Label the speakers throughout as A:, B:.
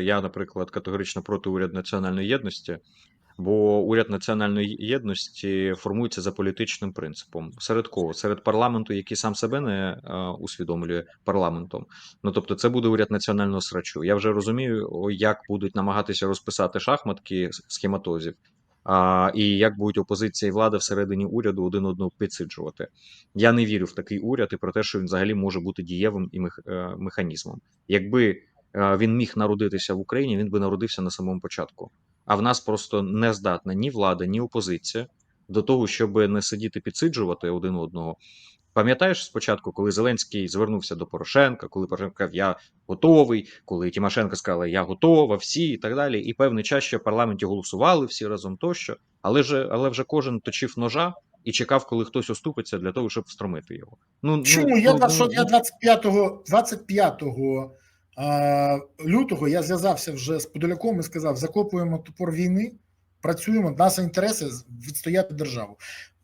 A: Я, наприклад, категорично проти уряду національної єдності, бо уряд національної єдності формується за політичним принципом. Серед кого? Серед парламенту, який сам себе не е, усвідомлює парламентом. Ну тобто, це буде уряд національного срачу. Я вже розумію, як будуть намагатися розписати шахматки схематозів. А, і як будуть опозиція і влада всередині уряду один одного підсиджувати. Я не вірю в такий уряд і про те, що він взагалі може бути дієвим і е, механізмом. Якби він міг народитися в Україні, він би народився на самому початку. А в нас просто не здатна ні влада, ні опозиція до того, щоб не сидіти підсиджувати один одного. Пам'ятаєш спочатку, коли Зеленський звернувся до Порошенка, коли Порошенко сказав, я готовий, коли Тимошенко сказала, я готова, всі і так далі. І певний час ще в парламенті голосували всі разом тощо, але же, але вже кожен точив ножа і чекав, коли хтось уступиться для того, щоб встромити його. Ну
B: Чому
A: ну,
B: я
A: ну,
B: що
A: ну,
B: я 25 25 а, лютого я зв'язався вже з Подоляком і сказав: закопуємо топор війни, працюємо. Наші інтереси відстояти державу.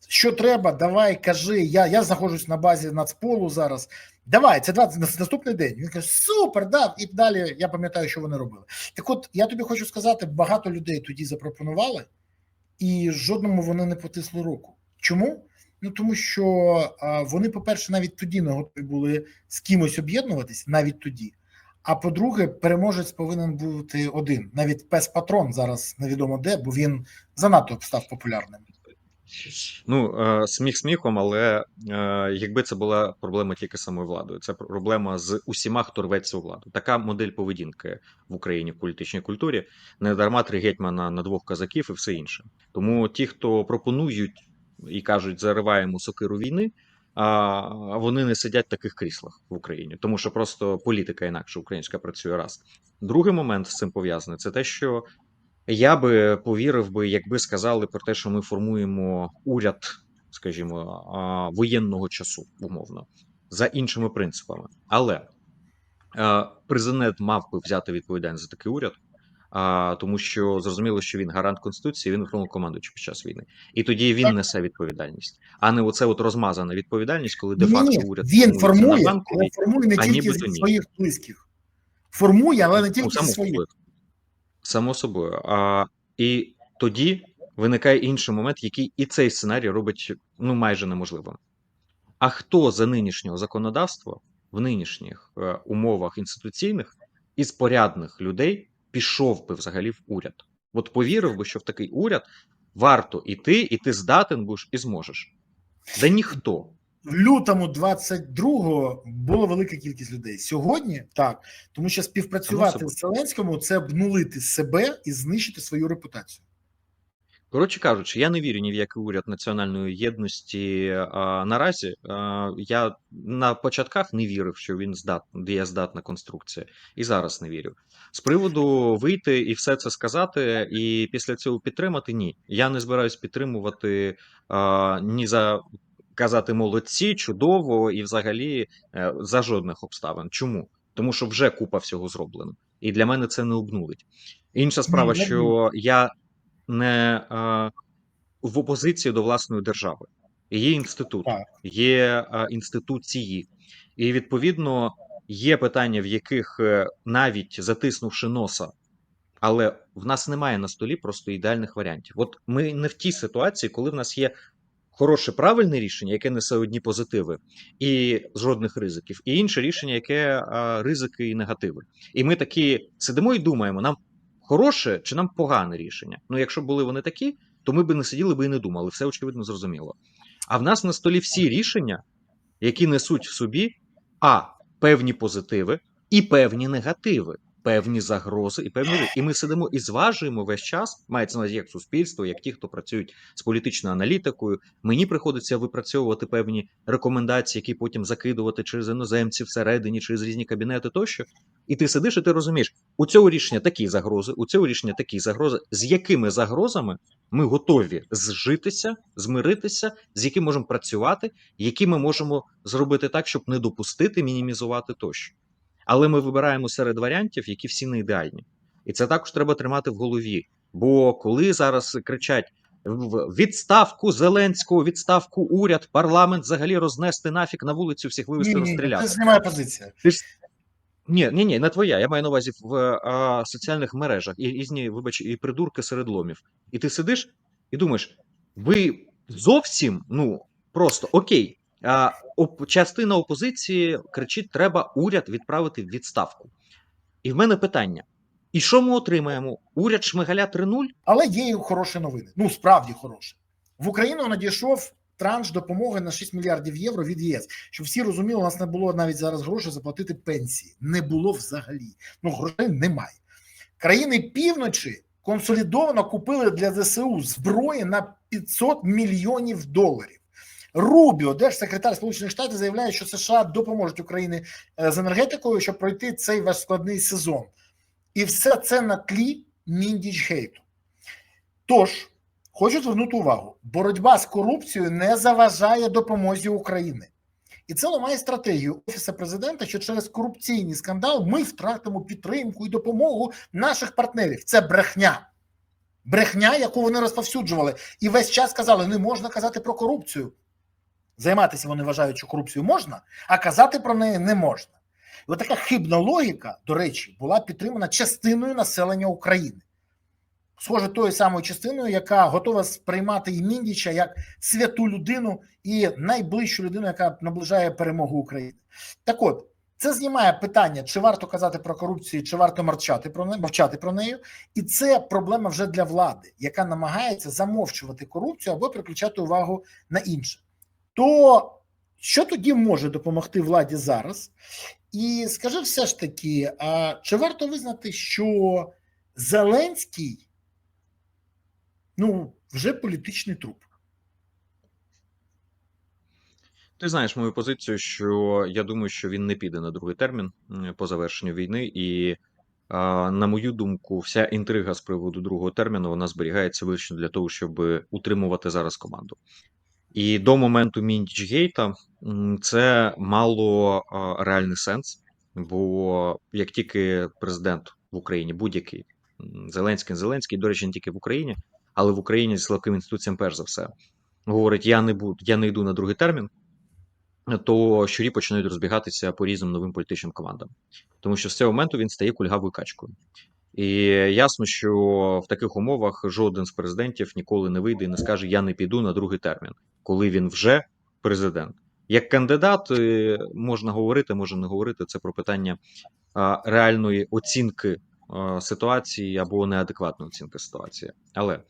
B: Що треба, давай, кажи. Я я знаходжусь на базі Нацполу зараз. Давай, це 20, наступний день. Він каже: Супер, да. І далі я пам'ятаю, що вони робили. Так, от я тобі хочу сказати, багато людей тоді запропонували, і жодному вони не потисли руку. Чому? Ну тому що а, вони, по-перше, навіть тоді не готові були з кимось об'єднуватись, навіть тоді. А по-друге, переможець повинен бути один. Навіть пес патрон зараз невідомо де, бо він занадто став популярним.
A: Ну, е, сміх сміхом, але е, якби це була проблема тільки самою владою, це проблема з усіма, хто рветься у владу. Така модель поведінки в Україні в політичній культурі. Не дарма три гетьмана на двох казаків і все інше. Тому ті, хто пропонують і кажуть, зариваємо сокиру війни, а вони не сидять в таких кріслах в Україні, тому що просто політика інакше українська працює раз. Другий момент з цим пов'язаний це те, що я би повірив би, якби сказали про те, що ми формуємо уряд, скажімо, воєнного часу, умовно, за іншими принципами. Але президент мав би взяти відповідальність за такий уряд, а, тому що зрозуміло, що він гарант конституції, він верховний командуючий під час війни, і тоді він
B: Так.
A: несе відповідальність, а не оце от розмазана відповідальність, коли де факто уряд
B: він формує, але формує не тільки зі своїх близьких. Формує, але не
A: Ну,
B: тільки зі своїх.
A: собою. Само собою. А, і тоді виникає інший момент, який і цей сценарій робить ну майже неможливим. А хто за нинішнього законодавства в нинішніх е, умовах інституційних із порядних людей пішов би взагалі в уряд? От повірив би, що в такий уряд варто іти, і ти здатен будеш і зможеш. Да ніхто.
B: В лютому 22-го була велика кількість людей. Сьогодні так, тому що співпрацювати з Зеленському це обнулити себе і знищити свою репутацію.
A: Коротше кажучи, я не вірю ні в який уряд національної єдності а, наразі. А, я на початках не вірив, що він здат, дієздатна конструкція, і зараз не вірю. З приводу вийти і все це сказати, і після цього підтримати ні. Я не збираюсь підтримувати а, ні за казати молодці, чудово і взагалі е, за жодних обставин. Чому? Тому що вже купа всього зроблено, і для мене це не обнулить. Інша справа, що я не е, в опозиції до власної держави. Є інститут, є е, інституції, і відповідно є питання, в яких е, навіть затиснувши носа, але в нас немає на столі просто ідеальних варіантів. От ми не в тій ситуації, коли в нас є хороше правильне рішення, яке несе одні позитиви, і жодних ризиків, і інше рішення, яке е, ризики і негативи. І ми такі сидимо і думаємо, нам хороше чи нам погане рішення. Ну, якщо були вони такі, то ми би не сиділи би і не думали, все очевидно зрозуміло. А в нас на столі всі рішення, які несуть в собі а певні позитиви і певні негативи, певні загрози і певні. І ми сидимо і зважуємо весь час, мається на як суспільство, як ті, хто працюють з політичною аналітикою. Мені приходиться випрацьовувати певні рекомендації, які потім закидувати через іноземців всередині, через різні кабінети тощо. І ти сидиш, і ти розумієш, у цього рішення такі загрози, у цього рішення такі загрози, з якими загрозами ми готові зжитися, змиритися, з якими можемо працювати, які ми можемо зробити так, щоб не допустити, мінімізувати тощо. Але ми вибираємо серед варіантів, які всі не ідеальні. І це також треба тримати в голові. Бо коли зараз кричать в відставку Зеленського, відставку уряд, парламент взагалі рознести нафіг на вулицю, всіх вивести
B: Ні,
A: розстріляти.
B: це знімає позиція.
A: Ти ж Ні, ні, ні, не твоя. Я маю на увазі в а, соціальних мережах і різні, вибач, і придурки серед ломів. І ти сидиш і думаєш, ви зовсім, ну просто окей. Частина опозиції кричить: треба уряд відправити в відставку. І в мене питання: і що ми отримаємо? Уряд Шмигаля 3.0?
B: Але є і хороші новини. Ну справді хороші. В Україну надійшов транш допомоги на 6 мільярдів євро від ЄС. Щоб всі розуміли, у нас не було навіть зараз грошей заплатити пенсії. Не було взагалі. Ну грошей немає. Країни півночі консолідовано купили для ЗСУ зброї на 500 мільйонів доларів. Рубіо, держсекретар Сполучених Штатів, заявляє, що США допоможуть Україні е, з енергетикою, щоб пройти цей ваш складний сезон. І все це на тлі міндіч гейту. Тож, хочу звернути увагу: боротьба з корупцією не заважає допомозі України. І це ламає стратегію Офісу президента, що через корупційний скандал ми втратимо підтримку і допомогу наших партнерів. Це брехня. Брехня, яку вони розповсюджували, і весь час казали: не можна казати про корупцію. Займатися вони вважають, що корупцію можна, а казати про неї не можна. І от така хибна логіка, до речі, була підтримана частиною населення України. Схоже, тою самою частиною, яка готова сприймати і Міндіча як святу людину і найближчу людину, яка наближає перемогу України. Так от, це знімає питання, чи варто казати про корупцію, чи варто мовчати про неї, мовчати про неї. І це проблема вже для влади, яка намагається замовчувати корупцію або переключати увагу на інше. То що тоді може допомогти владі зараз? І скажи все ж таки, а чи варто визнати, що Зеленський ну, вже політичний труп?
A: Ти знаєш мою позицію, що я думаю, що він не піде на другий термін по завершенню війни, і на мою думку, вся інтрига з приводу другого терміну вона зберігається виключно для того, щоб утримувати зараз команду. І до моменту Міндічгейта це мало реальний сенс, бо як тільки президент в Україні, будь-який Зеленський, Зеленський, до речі, не тільки в Україні, але в Україні з силовим інституціям, перш за все, говорить: я не буду, я не йду на другий термін то щурі починають розбігатися по різним новим політичним командам, тому що з цього моменту він стає кульгавою качкою. І ясно, що в таких умовах жоден з президентів ніколи не вийде і не скаже: Я не піду на другий термін, коли він вже президент. Як кандидат е, можна говорити, може не говорити. Це про питання реальної оцінки ситуації або неадекватної оцінки ситуації. Але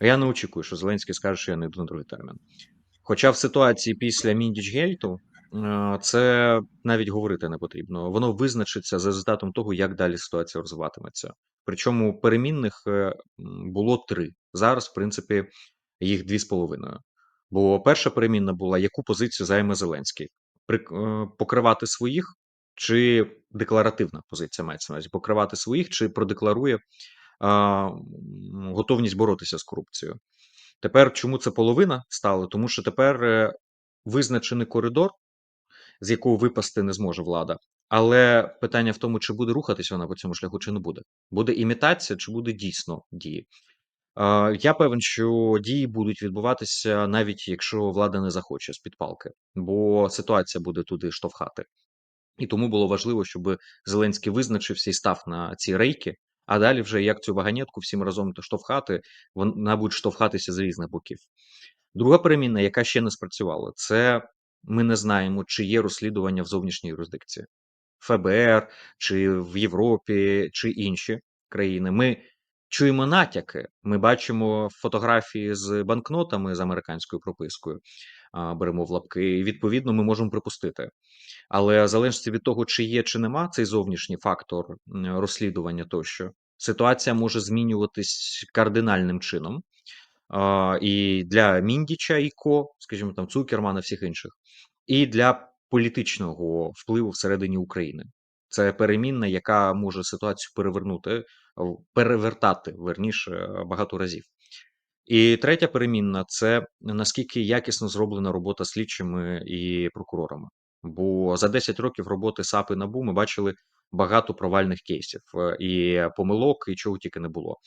A: я не очікую, що Зеленський скаже, що я не йду на другий термін. Хоча в ситуації після Міндічгейту е, це навіть говорити не потрібно. Воно визначиться за результатом того, як далі ситуація розвиватиметься. Причому перемінних е, було три. Зараз, в принципі, їх дві з половиною. Бо перша перемінна була, яку позицію займе Зеленський: е, покривати своїх, чи декларативна позиція мається на увазі, покривати своїх, чи продекларує а, готовність боротися з корупцією. Тепер чому це половина стало? Тому що тепер е, визначений коридор, з якого випасти не зможе влада. Але питання в тому, чи буде рухатись вона по цьому шляху, чи не буде. Буде імітація, чи буде дійсно дії. Я певен, що дії будуть відбуватися навіть якщо влада не захоче з під палки, бо ситуація буде туди штовхати. І тому було важливо, щоб Зеленський визначився і став на ці рейки. А далі вже як цю вагонетку всім разом штовхати, вона буде штовхатися з різних боків. Друга переміна, яка ще не спрацювала, це ми не знаємо, чи є розслідування в зовнішній юрисдикції ФБР, чи в Європі, чи інші країни. Ми чуємо натяки. Ми бачимо фотографії з банкнотами з американською пропискою. Беремо в лапки, і відповідно ми можемо припустити. Але в залежності від того, чи є, чи нема цей зовнішній фактор розслідування тощо, ситуація може змінюватись кардинальним чином. І для Міндіча і Ко, скажімо там, Цукермана, всіх інших, і для політичного впливу всередині України. Це перемінна, яка може ситуацію перевернути, перевертати верніше багато разів. І третя перемінна це наскільки якісно зроблена робота слідчими і прокурорами. Бо за 10 років роботи САП і НАБУ ми бачили багато провальних кейсів е, і помилок, і чого тільки не було.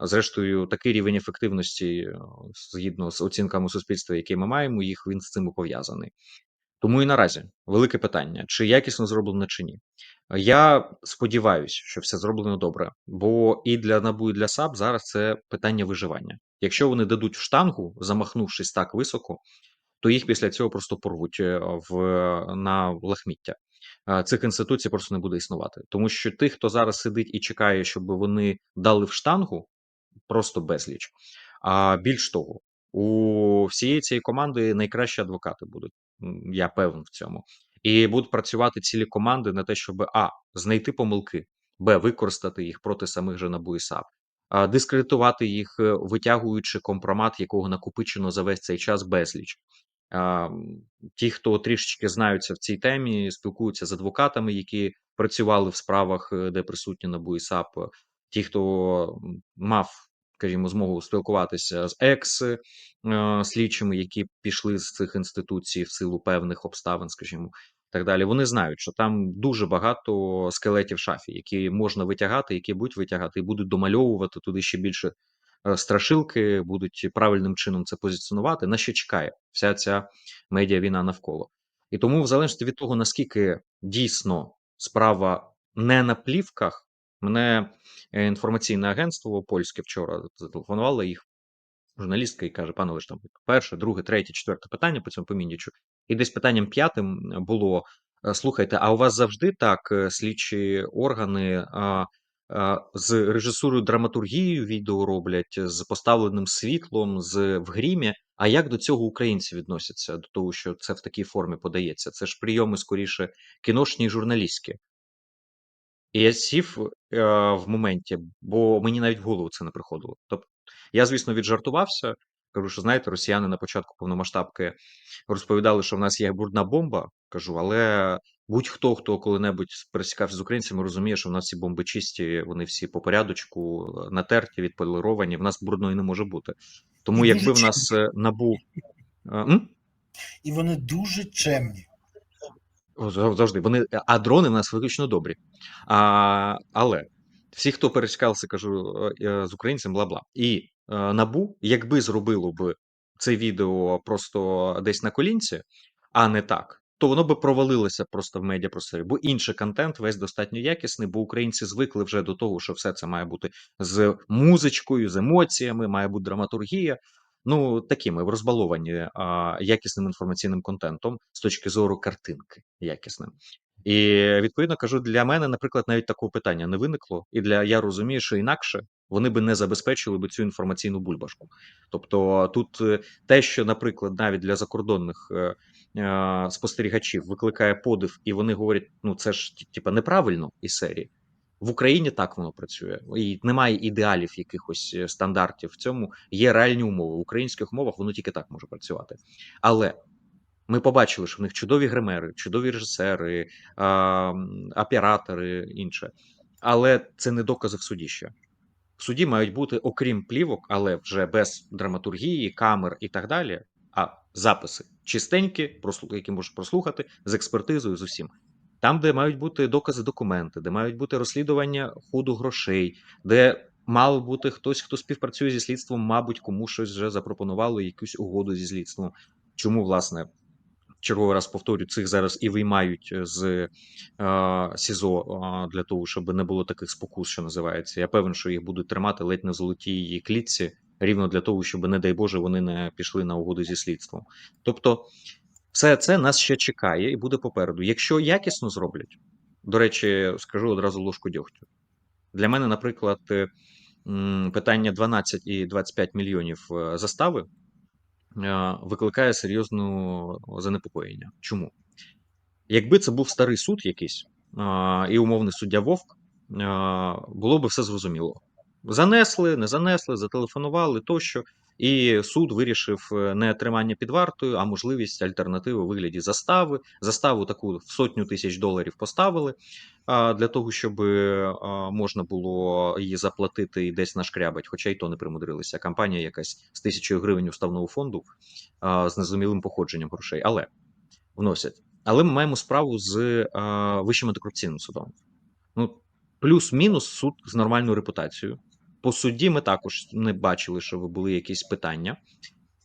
A: Зрештою, такий рівень ефективності, е, згідно з оцінками суспільства, які ми маємо, їх він з цим пов'язаний. Тому і наразі велике питання: чи якісно зроблено, чи ні. Я сподіваюся, що все зроблено добре, бо і для НАБУ, і для САП зараз це питання виживання. Якщо вони дадуть в штангу, замахнувшись так високо, то їх після цього просто порвуть е, в на лахміття. Е, Цих інституцій просто не буде існувати, тому що тих, хто зараз сидить і чекає, щоб вони дали в штангу, просто безліч. А більш того, у всієї цієї команди найкращі адвокати будуть. Я певен в цьому. І будуть працювати цілі команди на те, щоб а. знайти помилки, б. використати їх проти самих же НАБУ і САП, а, дискредитувати їх, е, витягуючи компромат, якого накопичено за весь цей час безліч. Ті, хто трішечки знаються в цій темі, спілкуються з адвокатами, які працювали в справах, е, де присутні НАБУ і САП, ті, хто мав скажімо, змогу спілкуватися з екс е, які пішли з цих інституцій в силу певних обставин, скажімо, так далі. Вони знають, що там дуже багато скелетів шафі, які можна витягати, які будуть витягати, і будуть домальовувати туди ще більше страшилки, будуть правильним чином це позиціонувати. На що чекає вся ця медіавійна навколо. І тому, в залежності від того, наскільки дійсно справа не на плівках, мене е, інформаційне агентство польське вчора зателефонувало їх журналістка і каже: пане Олеж, там перше, друге, третє, четверте питання по цьому поміннічу. І десь питанням п'ятим було: е, слухайте, а у вас завжди так е, слідчі органи а, а, з режисурою драматургією відео роблять, з поставленим світлом, з в грімі. А як до цього українці відносяться до того, що це в такій формі подається? Це ж прийоми скоріше кіношні і журналістські. І я сів е, в моменті, бо мені навіть в голову це не приходило. Тобто, я, звісно, віджартувався. Кажу, що знаєте, росіяни на початку повномасштабки розповідали, що в нас є брудна бомба. Кажу, але будь-хто, хто коли-небудь пересікався з українцями, розуміє, що в нас ці бомби чисті, вони всі по порядочку, натерті, відполіровані. В нас брудної не може бути. Тому,
B: І
A: якби в нас е, набув. Е, м?
B: І вони дуже чемні.
A: Завжди. Вони, а дрони в нас виключно добрі. А, але всі, хто пересікався, кажу, е, е, з українцем, бла-бла. І е, НАБУ, якби зробило б це відео просто десь на колінці, а не так, то воно би провалилося просто в медіапросторі. Бо інший контент весь достатньо якісний, бо українці звикли вже до того, що все це має бути з музичкою, з емоціями, має бути драматургія. Ну, такими розбаловані а, якісним інформаційним контентом з точки зору картинки якісним. І відповідно кажу, для мене, наприклад, навіть такого питання не виникло, і для я розумію, що інакше вони би не забезпечили би цю інформаційну бульбашку. Тобто, тут е, те, що, наприклад, навіть для закордонних е, е, спостерігачів викликає подив, і вони говорять, ну це ж типа неправильно із серії. В Україні так воно працює, і немає ідеалів якихось стандартів в цьому. Є реальні умови. В українських умовах воно тільки так може працювати. Але ми побачили, що в них чудові гримери, чудові режисери, оператори, інше. Але це не докази в суді ще. В суді мають бути, окрім плівок, але вже без драматургії, камер і так далі. А записи чистенькі, які можеш прослухати з експертизою, з усім. Там, де мають бути докази, документи, де мають бути розслідування ходу грошей, де мав бути хтось, хто співпрацює зі слідством, мабуть, кому щось вже запропонувало якусь угоду зі слідством. Чому, власне, черговий раз повторю, цих зараз і виймають з е, СІЗО е, для того, щоб не було таких спокус, що називається. Я певен, що їх будуть тримати ледь не в золотій клітці, рівно для того, щоб, не дай Боже, вони не пішли на угоду зі слідством. Тобто, все це нас ще чекає і буде попереду. Якщо якісно зроблять, до речі, скажу одразу ложку дьогтю. Для мене, наприклад, е, питання 12 і 25 мільйонів е, застави е, викликає серйозну занепокоєння. Чому? Якби це був старий суд якийсь і умовний суддя Вовк, було б все зрозуміло. Занесли, не занесли, зателефонували тощо, і суд вирішив е, не тримання під вартою, а можливість альтернативи у вигляді застави. Заставу таку в сотню тисяч доларів поставили для того, щоб можна було її заплатити і десь нашкрябать, хоча й то не примудрилися. Компанія якась з тисячою гривень уставного фонду з незрозумілим походженням грошей, але вносять. Але ми маємо справу з е, Вищим антикорупційним судом. Ну, плюс-мінус суд з нормальною репутацією. По суді ми також не бачили, що були якісь питання.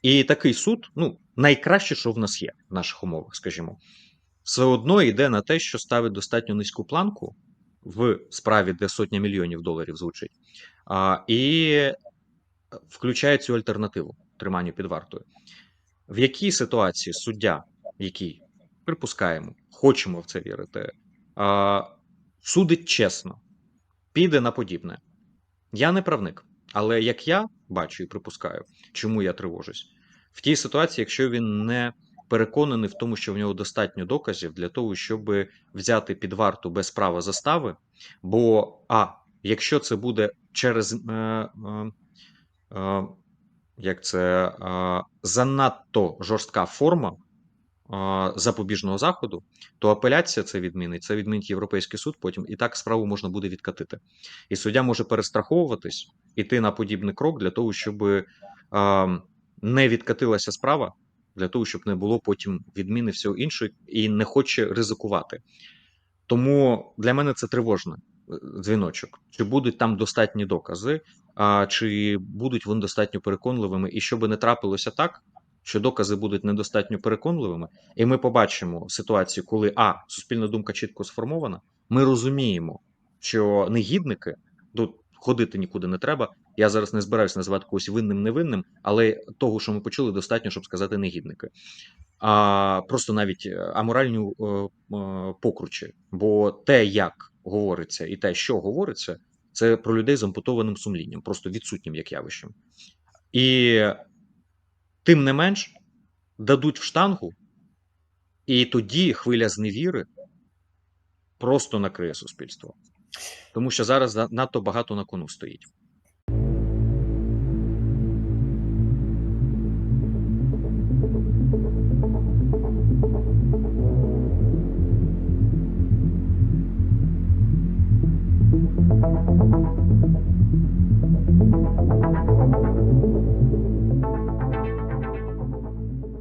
A: І такий суд, ну, найкраще, що в нас є в наших умовах, скажімо. все одно йде на те, що ставить достатньо низьку планку в справі, де сотня мільйонів доларів звучить, а, і включає цю альтернативу триманню під вартою. В якій ситуації суддя, який припускаємо, хочемо в це вірити, а, судить чесно, піде на подібне. Я не правник, але як я бачу і припускаю, чому я тривожусь, в тій ситуації, якщо він не переконаний в тому, що в нього достатньо доказів для того, щоб взяти під варту без права застави. Бо, а, якщо це буде через е, е, е, як це е, занадто жорстка форма запобіжного заходу, то апеляція це відмінить, це відмінить Європейський суд. Потім і так справу можна буде відкатити. І суддя може перестраховуватись, іти на подібний крок для того, щоб не відкатилася справа, для того, щоб не було потім відміни всього іншого, і не хоче ризикувати. Тому для мене це тривожний е, дзвіночок. Чи будуть там достатні докази, а чи будуть вони достатньо переконливими, і щоб не трапилося так, що докази будуть недостатньо переконливими, і ми побачимо ситуацію, коли а суспільна думка чітко сформована. Ми розуміємо, що негідники тут ходити нікуди не треба. Я зараз не збираюся називати когось винним невинним, але того, що ми почули, достатньо, щоб сказати негідники. А просто навіть е, аморальні е, е, покручі. Бо те, як говориться, і те, що говориться, це про людей з ампутованим сумлінням, просто відсутнім як явищем. І тим не менш дадуть в штангу, і тоді хвиля зневіри просто накриє суспільство. Тому що зараз за- надто багато на кону стоїть.